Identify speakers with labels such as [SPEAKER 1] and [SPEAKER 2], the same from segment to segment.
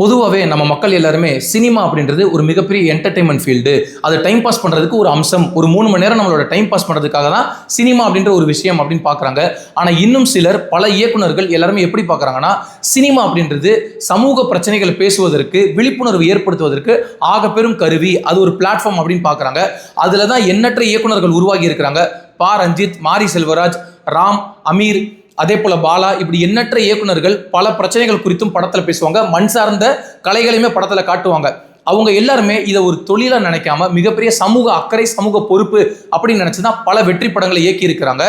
[SPEAKER 1] பொதுவாகவே நம்ம மக்கள் எல்லாருமே சினிமா அப்படின்றது ஒரு மிகப்பெரிய என்டர்டைன்மெண்ட் ஃபீல்டு அதை டைம் பாஸ் பண்ணுறதுக்கு ஒரு அம்சம். ஒரு மூணு மணி நேரம் நம்மளோட டைம் பாஸ் பண்ணுறதுக்காக தான் சினிமா அப்படின்ற ஒரு விஷயம் அப்படின்னு பார்க்குறாங்க. ஆனால் இன்னும் சிலர் பல இயக்குனர்கள் எல்லாருமே எப்படி பார்க்குறாங்கன்னா சினிமா அப்படின்றது சமூக பிரச்சனைகளை பேசுவதற்கு விழிப்புணர்வு ஏற்படுத்துவதற்கு ஆக பெரும் கருவி. அது ஒரு பிளாட்ஃபார்ம் அப்படின்னு பார்க்குறாங்க. அதில் தான் எண்ணற்ற இயக்குனர்கள் உருவாகி இருக்கிறாங்க. பா. ரஞ்சித் மாரி செல்வராஜ் ராம் அமீர் அதே போல பாலா இப்படி எண்ணற்ற இயக்குனர்கள் பல பிரச்சனைகள் குறித்தும் படத்துல பேசுவாங்க. மண் சார்ந்த கலைகளையுமே படத்துல காட்டுவாங்க. அவங்க எல்லாருமே இதை ஒரு தொழிலா நினைக்காம மிகப்பெரிய சமூக அக்கறை சமூக பொறுப்பு அப்படின்னு நினைச்சுதான் பல வெற்றி படங்களை இயக்கி இருக்கிறாங்க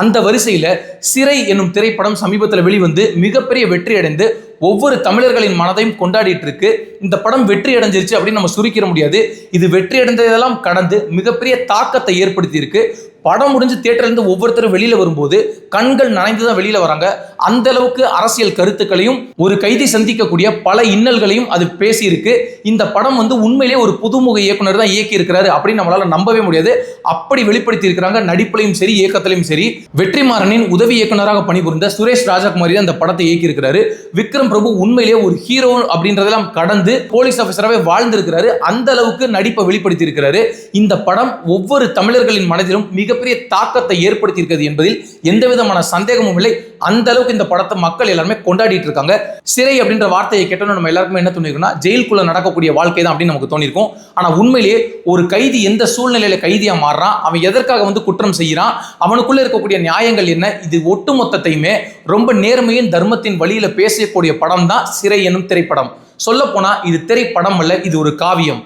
[SPEAKER 1] அந்த வரிசையில் சிறை என்னும் திரைப்படம் சமீபத்தில் வெளிவந்து மிகப்பெரிய வெற்றி அடைந்து ஒவ்வொரு தமிழர்களின் மனதையும் கொண்டாடிட்டு இருக்கு இந்த படம் வெற்றி அடைஞ்சிருச்சு அப்படின்னு நம்ம சுருக்கிட முடியாது. இது வெற்றி அடைந்ததெல்லாம் கடந்து மிகப்பெரிய தாக்கத்தை ஏற்படுத்தி இருக்கு படம் முடிஞ்சு தேட்டர்லேருந்து ஒவ்வொருத்தரும் வெளியில வரும்போது கண்கள் நனைந்து தான் வெளியில வராங்க. அந்த அளவுக்கு அரசியல் கருத்துக்களையும் ஒரு கைதி சந்திக்கக்கூடிய பல இன்னல்களையும் அது பேசியிருக்கு. இந்த படம் வந்து உண்மையிலே ஒரு புதுமுக இயக்குனர் தான் இயக்கி இருக்கிறாரு அப்படின்னு நம்மளால நம்பவே முடியாது. அப்படி வெளிப்படுத்தி இருக்கிறாங்க நடிப்புலையும் சரி இயக்கத்திலையும் சரி. வெற்றிமாறனின் உதவி இயக்குனராக பணிபுரிந்த சுரேஷ் ராஜகுமாரி தான் இந்த படத்தை இயக்கியிருக்கிறாரு. விக்ரம் பிரபு உண்மையிலேயே ஒரு ஹீரோ அப்படின்றதெல்லாம் கடந்து போலீஸ் ஆஃபீஸராகவே வாழ்ந்திருக்கிறாரு. அந்த அளவுக்கு நடிப்பை வெளிப்படுத்தி இருக்கிறாரு இந்த படம் ஒவ்வொரு தமிழர்களின் மனதிலும் மிகப்பெரிய தாக்கத்தை ஏற்படுத்தியிருக்கிறது என்பதில் எந்த விதமான சந்தேகமும் இல்லை. அந்த அளவுக்கு இந்த படத்தை மக்கள் எல்லாருமே கொண்டாடிட்டு இருக்காங்க. சிறை அப்படின்ற வார்த்தையை கேட்டோன்னு நம்ம எல்லாருக்குமே என்ன தோணிருக்குன்னா ஜெயிலுக்குள்ள நடக்கக்கூடிய வாழ்க்கை தான் அப்படின்னு நமக்கு தோணிருக்கும். ஆனா உண்மையிலேயே ஒரு கைதி எந்த சூழ்நிலையில கைதியா மாறுறான்? அவன் எதற்காக வந்து குற்றம் செய்யறான் அவனுக்குள்ள இருக்கக்கூடிய நியாயங்கள் என்ன? இது ஒட்டுமொத்தத்தையுமே ரொம்ப நேர்மையின் தர்மத்தின் வழியில பேசக்கூடிய படம் தான் சிறை எனும் திரைப்படம். சொல்ல போனா இது திரைப்படம் அல்ல இது ஒரு காவியம்.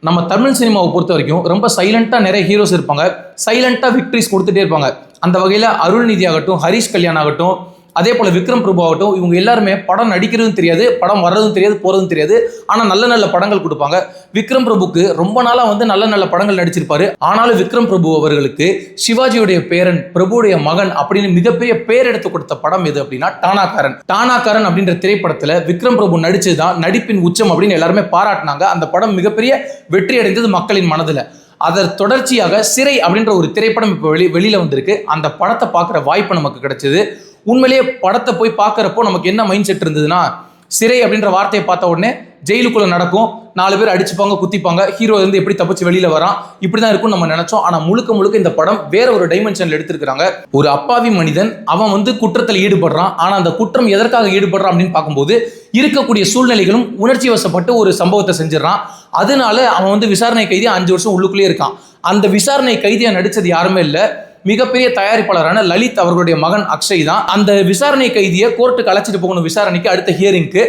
[SPEAKER 1] நம்ம தமிழ் சினிமாவை பொறுத்த வரைக்கும் ரொம்ப சைலண்டாக நிறைய ஹீரோஸ் இருப்பாங்க. சைலண்டாக விக்ட்ரிஸ் கொடுத்துட்டே இருப்பாங்க. அந்த வகையில் அருள்நிதி ஆகட்டும் ஹரிஷ் கல்யாண் ஆகட்டும் அதே போல் விக்ரம் பிரபு ஆகட்டும் இவங்க எல்லாருமே படம் நடிக்கிறதும் தெரியாது படம் வர்றதும் தெரியாது போகிறதும் தெரியாது. ஆனால் நல்ல நல்ல படங்கள் கொடுப்பாங்க. விக்ரம் பிரபுக்கு ரொம்ப நாளாக வந்து நல்ல நல்ல படங்கள் நடிச்சிருப்பாரு. ஆனாலும் விக்ரம் பிரபு அவர்களுக்கு சிவாஜியுடைய பேரன் பிரபுடைய மகன் அப்படின்னு மிகப்பெரிய பேர் எடுத்து கொடுத்த படம் எது அப்படின்னா டானாக்காரன் டானாக்காரன் அப்படின்ற திரைப்படத்தில் விக்ரம் பிரபு நடிச்சது தான் நடிப்பின் உச்சம் அப்படின்னு எல்லாருமே பாராட்டினாங்க. அந்த படம் மிகப்பெரிய வெற்றி அடைந்தது மக்களின் மனதில். அதர் தொடர்ச்சியாக சிறை அப்படின்ற ஒரு திரைப்படம் இப்போ வெளி வெளியில் வந்திருக்கு. அந்த படத்தை பார்க்குற வாய்ப்பு நமக்கு கிடைச்சது. உண்மையிலேயே படத்தை போய் பார்க்குறப்போ நமக்கு என்ன மைண்ட் செட் இருந்ததுன்னா சிறை அப்படின்ற வார்த்தையை பார்த்த உடனே ஜெயிலுக்குள்ள நடக்கும். நாலு பேர் அடிச்சுப்பாங்க குத்திப்பாங்க. ஹீரோ வந்து எப்படி தப்பிச்சு வெளியில வரான்? இப்படி தான் இருக்கும் நம்ம நினைச்சோம். ஆனா முழுக்க முழுக்க இந்த படம் வேற ஒரு டைமென்ஷன்ல எடுத்திருக்கிறாங்க. ஒரு அப்பாவி மனிதன் அவன் வந்து குற்றத்தில் ஈடுபடுறான். ஆனா அந்த குற்றம் எதற்காக ஈடுபடுறான் அப்படின்னு பார்க்கும்போது இருக்கக்கூடிய சூழ்நிலைகளும் உணர்ச்சி வசப்பட்டு ஒரு சம்பவத்தை செஞ்சிடறான். அதனால அவன் வந்து விசாரணை கைதி அஞ்சு வருஷம் உள்ளுக்குள்ளேயே இருக்கான். அந்த விசாரணை கைதியை நடிச்சது யாருமே இல்லை. மிகப்பெரிய தயாரிப்பாளரான லலித் அவர்களுடைய மகன் அக்ஷய் தான். அந்த விசாரணை கைதியை கோர்ட்டுக்கு அழைச்சிட்டு போகணும் விசாரணைக்கு அடுத்த ஹியரிங்க்கு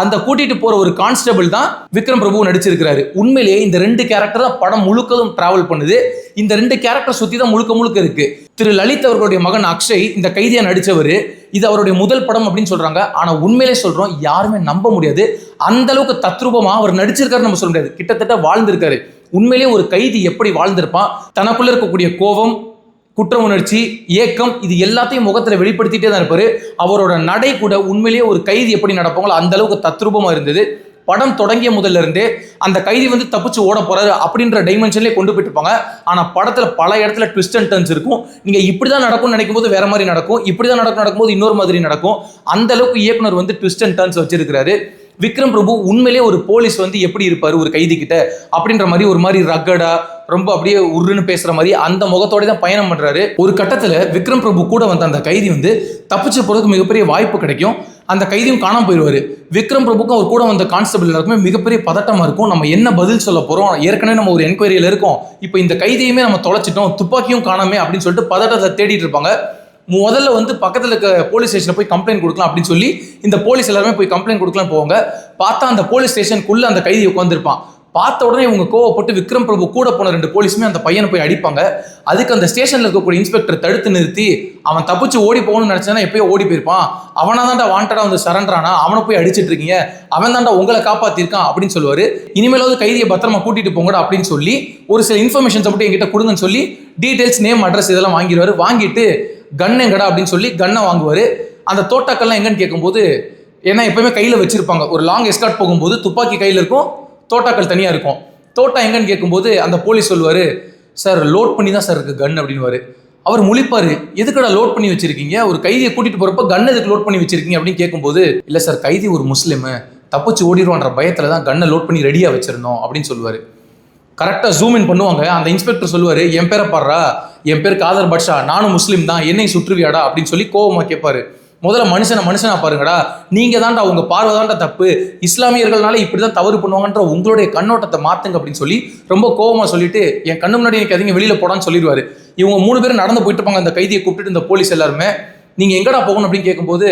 [SPEAKER 1] அந்த கூட்டிட்டு போற ஒரு கான்ஸ்டபிள் தான் விக்ரம் பிரபு நடிச்சிருக்கிறாரு. உண்மையிலேயே இந்த ரெண்டு கேரக்டர் தான் படம் முழுக்கதும் டிராவல் பண்ணுது. இந்த ரெண்டு கேரக்டர் சுத்தி தான் முழுக்க முழுக்க இருக்கு. திரு லலித் அவர்களுடைய மகன் அக்ஷய் இந்த கைதியா நடிச்சவர். இது அவருடைய முதல் படம் அப்படின்னு சொல்றாங்க. ஆனா உண்மையிலே சொல்றோம் யாருமே நம்ப முடியாது. அந்த அளவுக்கு தத்ரூபமா அவர் நடிச்சிருக்காரு நம்ம சொல்ல முடியாது. கிட்டத்தட்ட வாழ்ந்திருக்காரு. உண்மையிலேயே ஒரு கைதி எப்படி வாழ்ந்திருப்பான்? தனக்குள்ள இருக்கக்கூடிய கோபம் குற்ற உணர்ச்சி ஏக்கம் இது எல்லாத்தையும் முகத்தில் வெளிப்படுத்திட்டே தான் இருப்பாரு. அவரோட நடை கூட உண்மையிலேயே ஒரு கைதி எப்படி நடப்பாங்களோ அந்த அளவுக்கு தத்ரூபமாக இருந்தது. படம் தொடங்கிய முதல்ல இருந்தே அந்த கைதி வந்து தப்பிச்சு ஓட போறாரு அப்படின்ற டைமென்ஷன்லேயே கொண்டு போயிட்டு இருப்பாங்க. படத்தில் பல இடத்துல ட்விஸ்ட் அண்ட் டர்ன்ஸ் இருக்கும். நீங்கள் இப்படி தான் நடக்கும்னு நினைக்கும் போது வேற மாதிரி நடக்கும். இப்படி தான் நடக்கும் நடக்கும்போது இன்னொரு மாதிரி நடக்கும். அந்த அளவுக்கு இயக்குனர் வந்து ட்விஸ்ட் அண்ட் டர்ன்ஸ் வச்சிருக்கிறாரு. விக்ரம் பிரபு உண்மையிலேயே ஒரு போலீஸ் வந்து எப்படி இருப்பார் ஒரு கைதி கிட்ட அப்படின்ற மாதிரி ஒரு மாதிரி ரக்கடா ரொம்ப அப்படியே உருன்னு பேசுற மாதிரி அந்த முகத்தோட தான் பயணம் பண்றாரு. ஒரு கட்டத்துல விக்ரம் பிரபு கூட வந்த அந்த கைதி வந்து தப்பிச்சு போறதுக்கு மிகப்பெரிய வாய்ப்பு கிடைக்கும். அந்த கைதியும் காணாம போயிடுவாரு. விக்ரம் பிரபுக்கும் அவர் கூட வந்த கான்ஸ்டபிள் எல்லாருக்குமே மிகப்பெரிய பதட்டமா இருக்கும். நம்ம என்ன பதில் சொல்ல போறோம்? ஏற்கனவே நம்ம ஒரு என்கொயரியில இருக்கோம். இப்போ இந்த கைதியுமே நம்ம தொலைச்சிட்டோம். துப்பாக்கியும் காணாமே அப்படின்னு சொல்லிட்டு பதட்டத்தை தேடிட்டு இருப்பாங்க. முதல்ல வந்து பக்கத்தில் இருக்க போலீஸ் ஸ்டேஷனில் போய் கம்ப்ளைண்ட் கொடுக்கலாம் அப்படின்னு சொல்லி இந்த போலீஸ் எல்லாருமே போய் கம்ப்ளைண்ட் கொடுக்கலாம் போவாங்க. பார்த்தா அந்த போலீஸ் ஸ்டேஷனுக்குள்ளே அந்த கைதி உட்காந்துருப்பான் பார்த்த உடனே இவங்க கோவப்பட்டு விக்ரம் பிரபு கூட போன ரெண்டு போலீஸுமே அந்த பையனை போய் அடிப்பாங்க. அதுக்கு அந்த ஸ்டேஷனில் இருக்கக்கூடிய இன்ஸ்பெக்டர் தடுத்து நிறுத்தி அவன் தப்பிச்சு ஓடி போகணும்னு நினைச்சானா எப்பயோ ஓடி போயிருப்பான். அவனா தான்டா வாண்டடா வந்து சரண்டரானா? அவனை போய் அடிச்சிட்டு இருக்கீங்க. அவன் தான்டா உங்களை காப்பாத்திருக்கான் அப்படின்னு சொல்லுவார். இனிமேலாவது கைதியை பத்திரமா கூட்டிட்டு போங்கடா அப்படின்னு சொல்லி ஒரு சில இன்ஃபர்மேஷன்ஸ் மட்டும் என்கிட்ட கொடுங்கன்னு சொல்லி டீடைல்ஸ் நேம் அட்ரஸ் இதெல்லாம் வாங்கிடுவார். வாங்கிட்டு கன் எங்கடா அப்படின்னு சொல்லி கன்னை வாங்குவார். அந்த தோட்டாக்கள்லாம் எங்கன்னு கேட்கும்போது ஏன்னா எப்பவுமே கையில் வச்சுருப்பாங்க. ஒரு லாங் எஸ்கார்ட் போகும்போது துப்பாக்கி கையில் இருக்கும் தோட்டாக்கள் தனியாக இருக்கும். தோட்டா எங்கன்னு கேட்கும்போது அந்த போலீஸ் சொல்லுவார் சார் லோட் பண்ணி தான் சார் இருக்குது கன் அப்படின்னுவாரு. அவர் முழிப்பார் எதுக்கடா லோட் பண்ணி வச்சிருக்கீங்க? ஒரு கைதியை கூட்டிகிட்டு போகிறப்ப கன் எதுக்கு லோட் பண்ணி வச்சிருக்கீங்க? அப்படின்னு கேட்கும்போது இல்லை சார் கைதி ஒரு முஸ்லீமு. தப்பிச்சு ஓடிடுவான்ற பயத்தில் தான் கன்னை லோட் பண்ணி ரெடியாக வச்சிருந்தோம் அப்படின்னு சொல்லுவார். கரெக்டாக ஜூம் இன் பண்ணுவாங்க. அந்த இன்ஸ்பெக்டர் சொல்லுவார் என் பேரை பாடுறா. என் பேர் காதர் பட்ஷா நானும் முஸ்லீம் தான் என்னை சுற்றுவியாடா அப்படின்னு சொல்லி கோவமா கேட்பாரு முதல்ல மனுஷனை மனுஷனா பாருங்கடா நீங்க தான்டா உங்க பார்வை தான்டா தப்பு. இஸ்லாமியர்கள்னால இப்படி தான் தவறு பண்ணுவாங்கன்ற உங்களுடைய கண்ணோட்டத்தை மாத்துங்க அப்படின்னு சொல்லி ரொம்ப கோபமா சொல்லிட்டு என் கண்ணு முன்னாடி எனக்கு அதிகம் வெளியில போடான்னு சொல்லிடுவாரு. இவங்க மூணு பேரும் நடந்து போயிட்டு இருப்பாங்க அந்த கைதியை கூப்பிட்டு இந்த போலீஸ் எல்லாருமே. நீங்க எங்கடா போகணும் அப்படின்னு கேட்கும்போது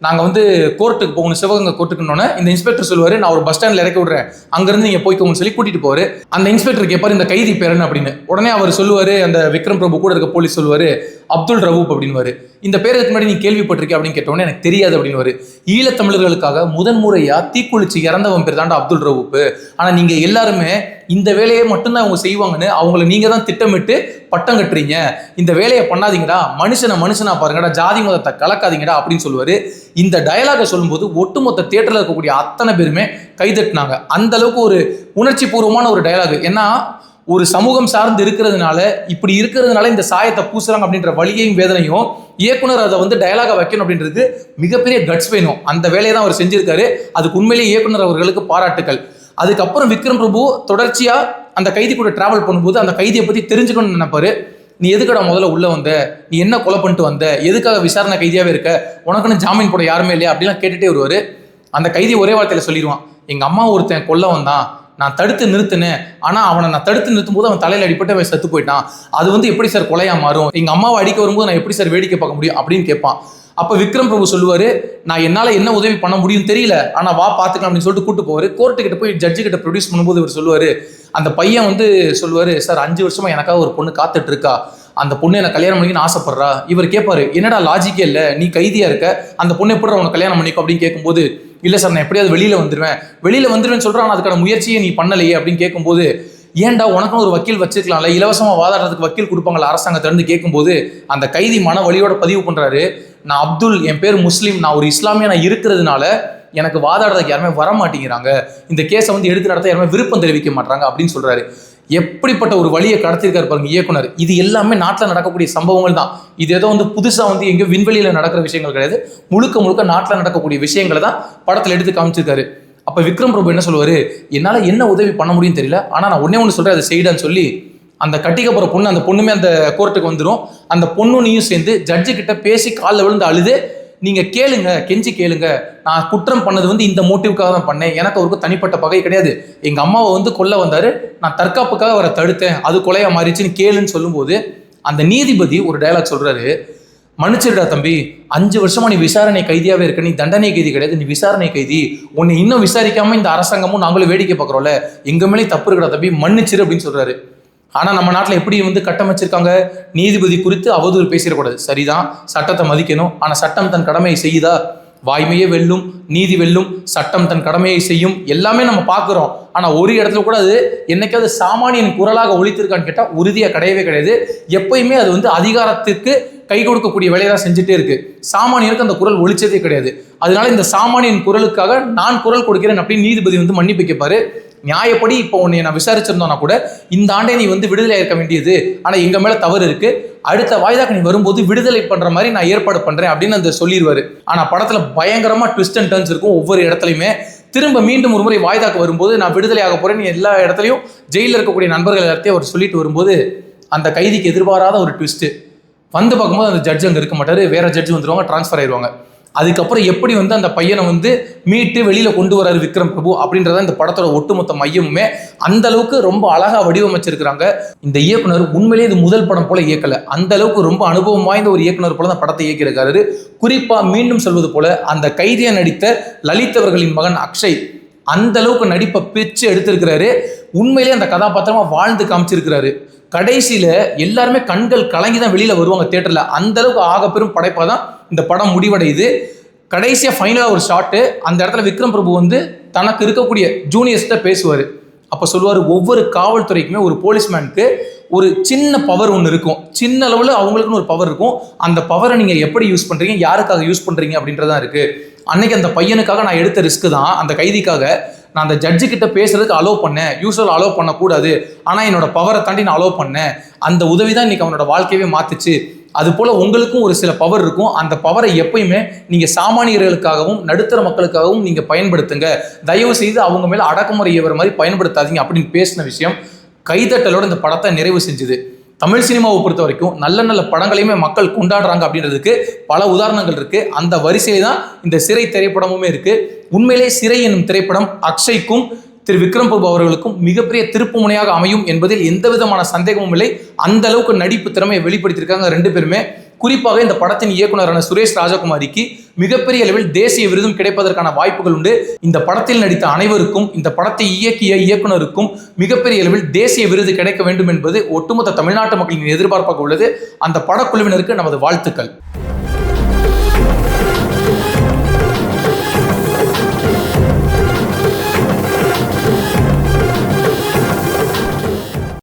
[SPEAKER 1] நாங்கள் வந்து கோர்ட்டுக்கு போகணும் சிவகங்கை கோர்ட்டுக்குன்னொன்னே இந்த இன்ஸ்பெக்டர் சொல்லுவார் நான் ஒரு பஸ் ஸ்டாண்டில் இறக்கி விடுறேன். அங்கேருந்து நீங்கள் போய்க்கோங்கன்னு சொல்லி கூட்டிகிட்டு போவார். அந்த இன்ஸ்பெக்டர் கேட்பார் இந்த கைதி பேரன் என்ன? அப்படின்னு. உடனே அவர் சொல்லுவார் அந்த விக்ரம் பிரபு கூட இருக்க போலீஸ் சொல்லுவார் அப்துல் ரவூப் அப்படின்னுவாரு. இந்த பேருக்கு முன்னாடி நீ கேள்விப்பட்டிருக்கே அப்படின்னு கேட்டோன்னே எனக்கு தெரியாது அப்படின்னுவாரு ஈழத்தமிழர்களுக்காக முதன் முறையாக தீக்குளிச்சு இறந்தவன் பேர் தாண்டா அப்துல் ரவுப்பு ஆனா நீங்க எல்லாருமே இந்த வேலையை மட்டும்தான் அவங்க செய்வாங்கன்னு அவங்கள நீங்க தான் திட்டமிட்டு பட்டம் கட்டுறீங்க. இந்த வேலையை பண்ணாதீங்கடா மனுஷனை மனுஷனா பாருங்கடா ஜாதி மதத்தை கலக்காதீங்கடா அப்படின்னு சொல்லுவாரு. இந்த டயலாகை சொல்லும்போது ஒட்டுமொத்த தேட்டரில் இருக்கக்கூடிய அத்தனை பேருமே கைதட்டினாங்க. அந்த அளவுக்கு ஒரு உணர்ச்சி பூர்வமான ஒரு டயலாக் ஏன்னா ஒரு சமூகம் சார்ந்து இருக்கிறதுனால இப்படி இருக்கிறதுனால இந்த சாயத்தை பூசுறாங்க அப்படின்ற வழியையும் வேதனையும் இயக்குனர் அதை வந்து டயலாக வைக்கணும் அப்படின்றது மிகப்பெரிய கட்ஸ் வேணும். அந்த வேலையை தான் அவர் செஞ்சிருக்காரு. அதுக்கு உண்மையிலேயே இயக்குனர் அவர்களுக்கு பாராட்டுக்கள். அதுக்கப்புறம் விக்ரம் பிரபு தொடர்ச்சியா அந்த கைதி கூட டிராவல் பண்ணும்போது அந்த கைதியை பத்தி தெரிஞ்சுக்கணும்னு நினைப்பாரு. நீ எதுக்கடா முதல்ல உள்ள வந்த? நீ என்ன கொலை பண்ணிட்டு வந்த? எதுக்காக விசாரணை கைதியாவே இருக்க? உனக்குன்னு ஜாமீன் போட யாருமே இல்லையா? அப்படிலாம் கேட்டுட்டே வருவாரு. அந்த கைதி ஒரே வார்த்தையில சொல்லிடுவான். எங்க அம்மா ஒருத்தன் கொல்ல வந்தான். நான் தடுத்து நிறுத்தினேன். ஆனா அவனை நான் தடுத்து நிறுத்தும் போது அவன் தலையில அடிப்பட்டு அவன் செத்து போயிட்டான். அது வந்து எப்படி சார் கொலையா மாறும்? எங்க அம்மாவை அடிக்க வரும்போது நான் எப்படி சார் வேடிக்கை பார்க்க முடியும் அப்படின்னு கேட்பான். அப்ப விக்ரம் பிரபு சொல்லுவாரு நான் என்னால என்ன உதவி பண்ண முடியும் தெரியல. ஆனா வா பாத்துக்கலாம் அப்படின்னு சொல்லிட்டு கூட்டு போவாரு. கோர்ட்டு கிட்ட போய் ஜட்ஜு கிட்ட ப்ரொடியூஸ் பண்ணும்போது இவர் சொல்லுவாரு அந்த பையன் வந்து சொல்லுவாரு சார் அஞ்சு வருஷமா எனக்காக ஒரு பொண்ணு காத்துட்டு இருக்கா. அந்த பொண்ணு என்ன கல்யாணம் பண்ணிக்கணும்னு ஆசைப்படுறா. இவர் கேட்பாரு என்னடா லாஜிக்கே இல்லை. நீ கைதியா இருக்க? அந்த பொண்ணு எப்படி உனக்கு கல்யாணம் பண்ணிக்கோ? அப்படின்னு கேட்கும்போது இல்லை சார் நான் எப்படியாவது வெளியில வந்துடுவேன் வெளியில வந்துடுவேன்னு சொல்றான் அதுக்கான முயற்சியை நீ பண்ணலையே. அப்படின்னு கேட்கும்போது ஏன்டா உனக்கும் ஒரு வக்கீல் வச்சிருக்கலாம்ல. இலவசமா வாதாடுறதுக்கு வக்கீல் கொடுப்பாங்களா அரசாங்கத்துல இருந்து? கேட்கும்போது அந்த கைதி மன வழியோட பதிவு பண்றாரு. நான் அப்துல் என் பேர் முஸ்லீம். நான் ஒரு இஸ்லாமிய நான் இருக்கிறதுனால எனக்கு வாதாடுறதுக்கு யாருமே வர மாட்டேங்கிறாங்க இந்த கேஸை வந்து எடுத்து நடத்த யாருமே விருப்பம் தெரிவிக்க மாட்டாங்க அப்படின்னு சொல்றாரு. எப்படிப்பட்ட ஒரு வழியை கடத்திருக்காரு பாருங்க இயக்குனர். இது எல்லாமே நாட்டில் நடக்கக்கூடிய சம்பவங்கள் தான். இது ஏதோ வந்து புதுசாக வந்து எங்கேயோ விண்வெளியில் நடக்கிற விஷயங்கள் கிடையாது. முழுக்க முழுக்க நாட்டில் நடக்கக்கூடிய விஷயங்களை தான் படத்தில் எடுத்து காமிச்சிருக்காரு. அப்போ விக்ரம் பிரபு என்ன சொல்லுவார்? என்னால் என்ன உதவி பண்ண முடியும்னு தெரியல. ஆனால் நான் ஒன்றே ஒன்று சொல்கிறேன் அதை செய்டான்னு சொல்லி அந்த கட்டிக்க போகிற பொண்ணு அந்த பொண்ணுமே அந்த கோர்ட்டுக்கு வந்துடும் அந்த பொண்ணும் நீயும் சேர்ந்து ஜட்ஜு கிட்ட பேசி காலில் விழுந்து அழுது நீங்க கேளுங்க கெஞ்சி கேளுங்க. நான் குற்றம் பண்ணது வந்து இந்த மோட்டிவ்க்காக தான் பண்ணேன். எனக்கு அவருக்கு தனிப்பட்ட பகை கிடையாது. எங்க அம்மாவை வந்து கொல்ல வந்தாரு. நான் தற்காப்புக்காக அவரை தடுத்தேன். அது கொலையா மாறிச்சுன்னு கேளுன்னு சொல்லும்போது அந்த நீதிபதி ஒரு டயலாக் சொல்றாரு. மன்னிச்சிருடா தம்பி. அஞ்சு வருஷமா நீ விசாரணை கைதியாவே இருக்க. நீ தண்டனை கைதி கிடையாது. நீ விசாரணை கைதி. உன்னை இன்னும் விசாரிக்காம இந்த அரசாங்கமும் நாங்களும் வேடிக்கை பார்க்குறோம்ல. எங்க மேலே தப்பு இருக்கடா தம்பி. மன்னிச்சிரு அப்படின்னு சொல்றாரு. ஆனா நம்ம நாட்டில் எப்படி வந்து கட்டமைச்சிருக்காங்க? நீதிபதி குறித்து அவதூறு பேசிடக்கூடாது. சரிதான் சட்டத்தை மதிக்கணும். ஆனா சட்டம் தன் கடமையை செய்யுதா? வாய்மையே வெல்லும் நீதி வெல்லும் சட்டம் தன் கடமையை செய்யும் எல்லாமே நம்ம பார்க்குறோம். ஆனால் ஒரு இடத்துல கூட அது என்னைக்காவது சாமானியன் குரலாக ஒழித்திருக்கான்னு கேட்டால் உறுதியாக கிடையவே கிடையாது. எப்பயுமே அது வந்து அதிகாரத்திற்கு கை கொடுக்கக்கூடிய வேலையை தான் செஞ்சுட்டே இருக்கு. சாமானியனுக்கு அந்த குரல் ஒழிச்சதே கிடையாது. அதனால இந்த சாமானியன் குரலுக்காக நான் குரல் கொடுக்கிறேன் அப்படின்னு நீதிபதி வந்து மன்னிப்பு கேட்பாரு. நியாயப்படி இப்போ உன்னை நான் விசாரிச்சிருந்தோம்னா கூட இந்த ஆண்டே நீ வந்து விடுதலை இருக்க வேண்டியது. ஆனால் எங்கள் மேலே தவறு இருக்கு. அடுத்த வாய்தாக்கு நீ வரும்போது விடுதலை பண்ணுற மாதிரி நான் ஏற்பாடு பண்ணுறேன் அப்படின்னு அந்த சொல்லிடுவார். ஆனால் படத்தில் பயங்கரமாக ட்விஸ்ட் அண்ட் டர்ன்ஸ் இருக்கும் ஒவ்வொரு இடத்துலையுமே. திரும்ப மீண்டும் ஒரு முறை வாய்தாக்கு வரும்போது நான் விடுதலை ஆக போகிறேன் எல்லா இடத்துலையும் ஜெயிலில் இருக்கக்கூடிய நண்பர்கள் எல்லாத்தையும் அவர் சொல்லிட்டு வரும்போது அந்த கைதிக்கு எதிர்பாராத ஒரு ட்விஸ்ட்டு வந்து பார்க்கும்போது அந்த ஜட்ஜ் அங்கே இருக்க மாட்டார். வேற ஜட்ஜ் வந்துடுவாங்க ட்ரான்ஸ்ஃபர் ஆயிடுவாங்க அதுக்கப்புறம் எப்படி வந்து அந்த பையனை வந்து மீட்டு வெளியில் கொண்டு வராரு விக்ரம் பிரபு அப்படின்றத இந்த படத்தோட ஒட்டுமொத்த மையமுமே அந்த அளவுக்கு ரொம்ப அழகாக வடிவமைச்சிருக்கிறாங்க. இந்த இயக்குனர் உண்மையிலேயே இது முதல் படம் போல இயக்கலை. அந்த அளவுக்கு ரொம்ப அனுபவம் வாய்ந்த ஒரு இயக்குனர் போல அந்த படத்தை இயக்கியிருக்காரு. குறிப்பாக மீண்டும் சொல்வது போல அந்த கைதியை நடித்த லலித் அவர்களின் மகன் அக்ஷய் அந்த அளவுக்கு நடிப்பை பிச்சு எடுத்திருக்கிறாரு. உண்மையிலே அந்த கதாபாத்திரமா வாழ்ந்து காமிச்சிருக்கிறாரு. கடைசியில எல்லாருமே கண்கள் கலங்கி தான் வெளியில வருவாங்க தியேட்டர்ல. அந்த அளவுக்கு ஆக பெரும் படைப்பா தான் இந்த படம் முடிவடையுது. கடைசியா ஃபைனலாக ஒரு ஷாட்டு அந்த இடத்துல விக்ரம் பிரபு வந்து தனக்கு இருக்கக்கூடிய ஜூனியர்ஸ்கிட்ட பேசுவார். அப்போ சொல்லுவார் ஒவ்வொரு காவல்துறைக்குமே ஒரு போலீஸ்மேனுக்கு ஒரு சின்ன பவர் ஒன்று இருக்கும். சின்ன அளவில் அவங்களுக்குன்னு ஒரு பவர் இருக்கும். அந்த பவரை நீங்கள் எப்படி யூஸ் பண்ணுறீங்க யாருக்காக யூஸ் பண்ணுறீங்க அப்படின்றதான் இருக்குது அன்னைக்கு அந்த பையனுக்காக நான் எடுத்த ரிஸ்க் தான். அந்த கைதிக்காக நான் அந்த ஜட்ஜு கிட்ட பேசுறதுக்கு அலோவ் பண்ணேன். யூஸ்வல் அலோவ் பண்ணக்கூடாது. ஆனால் என்னோட பவரை தாண்டி நான் அலோவ் பண்ணேன். அந்த உதவி தான் இன்னைக்கு அவனோட வாழ்க்கையவே மாத்துச்சு. அது போல் உங்களுக்கும் ஒரு சில பவர் இருக்கும். அந்த பவரை எப்பயுமே நீங்கள் சாமானியர்களுக்காகவும் நடுத்தர மக்களுக்காகவும் நீங்கள் பயன்படுத்துங்க. தயவு செய்து அவங்க மேலே அடக்குமுறை ஏவர மாதிரி பயன்படுத்தாதீங்க அப்படின்னு பேசின விஷயம் கைதட்டலோட இந்த படத்தை நிறைவு செஞ்சுது. தமிழ் சினிமாவை பொறுத்த வரைக்கும் நல்ல நல்ல படங்களையுமே மக்கள் கொண்டாடுறாங்க அப்படின்றதுக்கு பல உதாரணங்கள் இருக்கு. அந்த வரிசையில தான் இந்த சிறை திரைப்படமுமே இருக்கு. உண்மையிலே சிறை என்னும் திரைப்படம் அக்ஷய்க்கும் திரு விக்ரம் பிரபு அவர்களுக்கும் மிகப்பெரிய திருப்பு முனையாக அமையும் என்பதில் எந்த விதமான சந்தேகமும் இல்லை. அந்த அளவுக்கு நடிப்பு திறமையை வெளிப்படுத்தியிருக்காங்க ரெண்டு பேருமே. குறிப்பாக இந்த படத்தின் இயக்குனரான சுரேஷ் ராஜகுமாரிக்கு மிகப்பெரிய அளவில் தேசிய விருதும் கிடைப்பதற்கான வாய்ப்புகள் உண்டு. இந்த படத்தில் நடித்த அனைவருக்கும் இந்த படத்தை இயக்கிய இயக்குனருக்கும் மிகப்பெரிய அளவில் தேசிய விருது கிடைக்க வேண்டும் என்பது ஒட்டுமொத்த தமிழ்நாட்டு மக்களின் எதிர்பார்ப்பாக உள்ளது. அந்த படக்குழுவினருக்கு நமது வாழ்த்துக்கள்.